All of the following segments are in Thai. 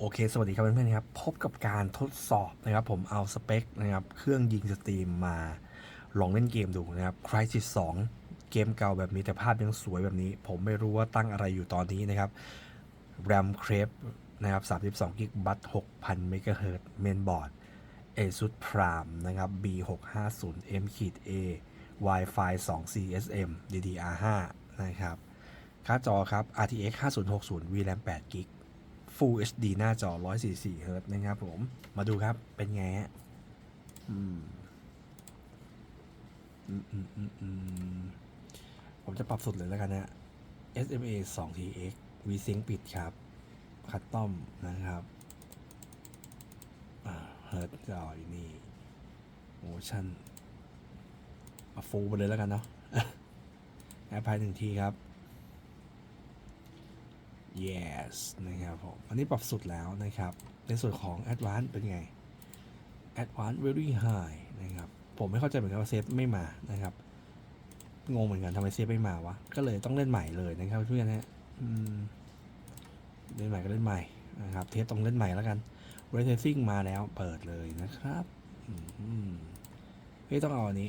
โอเค สวัสดีครับเพื่อนๆครับ พบกับการทดสอบนะครับ ผมเอาสเปคนะครับ เครื่องยิงสตรีมมาลองเล่นเกมดูนะครับ Crysis 2 เกมเก่าแบบนี้แต่ภาพยังสวยแบบนี้ ผมไม่รู้ว่าตั้งอะไรอยู่ตอนนี้นะครับ RAM Crepe นะครับ32 g b 6,000 MHz Mainboard ASUS Prime นะครับ B650 M A Wi-Fi 2 CSM DDR5 นะครับกาจอครับ RTX 5060 VRAM 8 g b Full HD หน้าจอ 144 Hz นะครับผม มาดูครับ เป็นไงฮะอืมอืมอืมอืมอืมผมจะปรับสุดเลยแล้วกันนะ SMA 2TX VSync ปิดครับ คัตตอมนะครับอ่า Hz จออยู่นี่ Motion เอาฟูไปเลยแล้วกันเนาะแอปพลายหนึ่งทีครับ yes นะครับผมอันนี้ปรับสุดแล้วนะครับ ในส่วนของ advanced เป็นไง advanced very high นะครับ ผมไม่เข้าใจเหมือนกันว่าเซฟไม่มานะครับ งงเหมือนกันทำไมเซฟไม่มาวะ ก็เลยต้องเล่นใหม่เลยนะครับเพื่อนๆนะเล่นใหม่ก็เล่นใหม่นะครับ เทสต้องเล่นใหม่แล้วกัน ray tracing มาแล้วเปิดเลยนะครับเฮ้ยต้องเอาอันนี้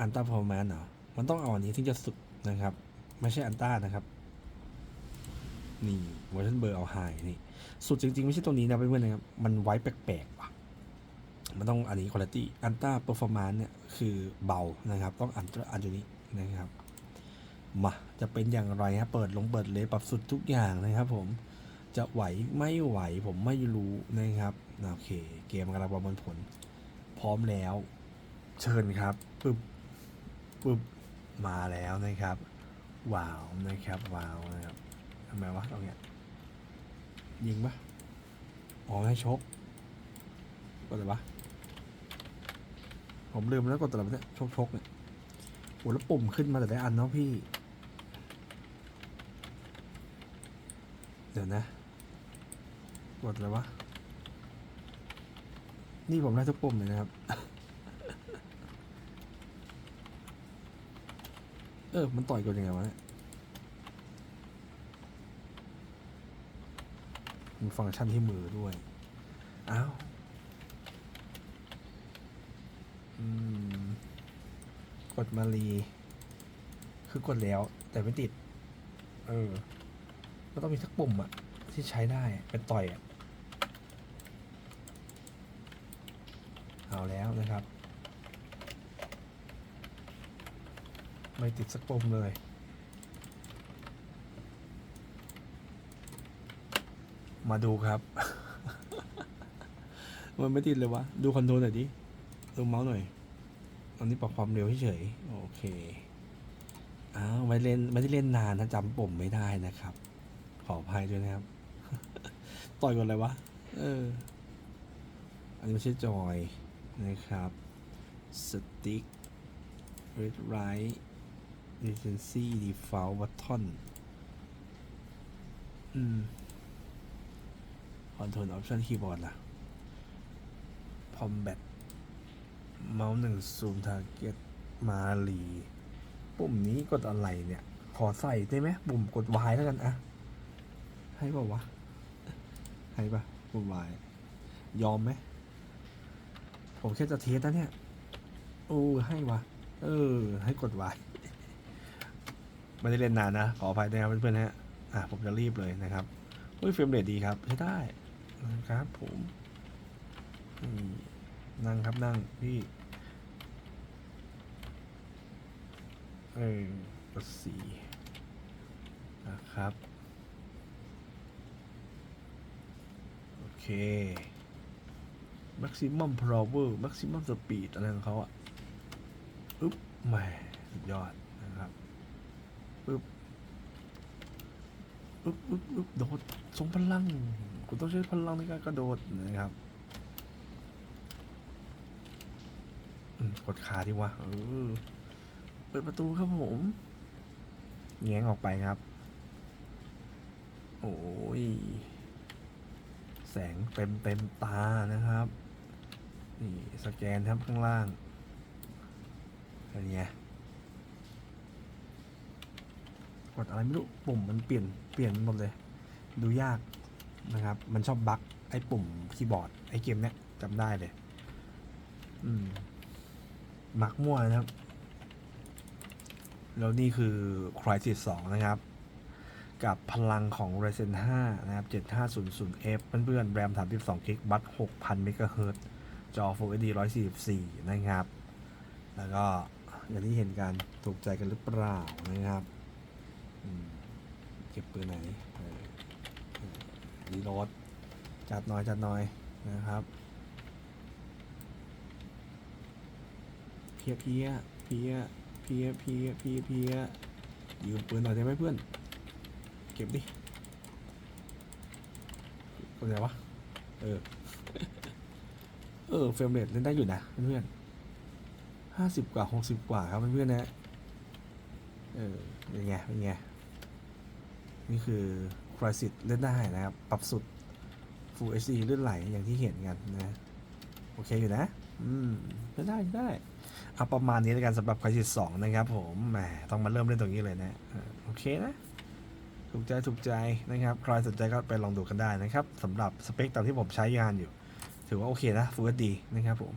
อันต้าพอแมนเหรอ มันต้องเอาอันนี้ถึงจะสุดนะครับ ไม่ใช่อันต้านะครับ นี่เวอร์ชันเบอร์เอาไฮนี่ สุดจริง ๆ ไม่ใช่ตัวนี้นะเพื่อนๆนะครับ มันไว้แปลกๆว่ะ มันต้องอันนี้คุณภาพอันต้าเปอร์ฟอร์มานเนี่ยคือเบานะครับ ต้องอันอันตัวนี้นะครับ มาจะเป็นอย่างไรฮะเปิดลงเปิดเลยปรับสุดทุกอย่างนะครับผมจะไหวไม่ไหวผมไม่รู้นะครับโอเค เกมกำลังประมวลผล พร้อมแล้ว เชิญครับปึ๊บปึ๊บมาแล้วนะครับ ว้าวนะครับว้าวนะครับ ทำไมวะตรงเนี้ยยิงปะอ๋อให้ชกกดอะไรวะผมลืมแล้วกดตัวอะไรเนี่ยชกชกเนี่ยโอ้แล้วปุ่มขึ้นมาแต่ได้อันเนาะพี่ เดี๋ยวนะกดอะไรวะนี่ผมได้ทุกปุ่มเลยนะครับ เออ มันต่อยกันยังไงวะเนี่ย มีฟังก์ชันที่มือด้วย อ้าวอืมกดมารี คือกดแล้วแต่ไม่ติด เออก็ต้องมีสักปุ่มอะที่ใช้ได้เป็นต่อยอะเอาแล้วนะครับ ไม่ติดสักปุ่มเลย มาดูครับ มันไม่ติดเลยวะ ดูคอนโทรลหน่อยดิดูเมาส์หน่อยอันนี้ปรับความเร็วเฉยๆโอเคอ้าวไม่เล่นไม่ได้เล่นนานนะจำปุ่มไม่ได้นะครับ ขออภัยด้วยนะครับ ต่อยก่อนเลยวะ เออ อันนี้ไม่ใช่จอยนะครับสติ๊ก read write recency default button อืม control option keyboard ล่ะ combat เมาส์หนึ่ง zoom target มาลี ปุ่มนี้กดอะไรเนี่ย ขอใส่ได้ไหมปุ่มกด Y แล้วกันอะให้ป่าวะ ให้ป่ะปุ่ม Y ยอมไหม ผมแค่จะเทสนะเนี่ย โอ้ให้วะ เออ ให้กด Y ไม่ได้เล่นนานนะ ขออภัยด้วยครับเพื่อนๆฮะ อะ ผมจะรีบเลยนะครับเฮ้ยเฟรมเรทดีครับ ใช้ได้ นะครับผมนั่งครับนั่งพี่เออกดสีนะครับ โอเค maximum power maximum speed อะไรของเขาอะอึ๊บแหมสุดยอดนะครับปึ๊บ อึ๊บอึ๊บอึ๊บโดดทรงพลังคุณต้องใช้พลังในการกระโดดนะครับอืมกดขาดีวะเออเปิดประตูครับผมแง้งออกไปครับ โอ้ย แสงเต็มเต็มตานะครับ นี่ สแกนครับข้างล่างอะไรเงี้ยก ดอะไรไม่รู้ปุ่มมันเปลี่ยนเปลี่ยนหมดเลย ดูยากนะครับ มันชอบบั๊กไอ้ปุ่มคีย์บอร์ดไอ้เกมเนี้ยจำได้เลยอืมมักมั่วนะครับ แล้วนี่คือ Crysis 2 นะครับ กับพลังของ Ryzen 5 นะครับ 7500F เพื่อนๆแรม 32 g b บัต6,000 MHz จอ Full HD 144 นะครับ แล้วก็อย่างที่เห็นกันถูกใจกันหรือเปล่านะครับ เก็บปืนไหนเออเออรีโหลดจัดหน่อยจัดหน่อยนะครับเพียเพียเพียเพียเพียเพียเพียยืมปืนหน่อยได้ไหมเพื่อน เก็บดิเป็นไงวะเออ เออเฟรมเรทเล่นได้อยู่นะเพื่อนห้าสิบกว่าหกสิบกว่าครับเพื่อนๆนะ เออ เป็นไง เป็นไง นี่คือ Crysis เล่นได้นะครับ ปรับสุด Full HD เลื่อนไหลอย่างที่เห็นกันนะ โอเคอยู่นะ อืมเล่นได้เล่นได้เอาประมาณนี้แล้วกันสำหรับ Crysis 2นะครับผมแหมต้องมาเริ่มเล่นตรงนี้เลยนะ โอเคนะถูกใจถูกใจนะครับ ใครสนใจก็ไปลองดูกันได้นะครับสำหรับสเปคตามที่ผมใช้งานอยู่ ถือว่าโอเคนะ Full HD นะครับผม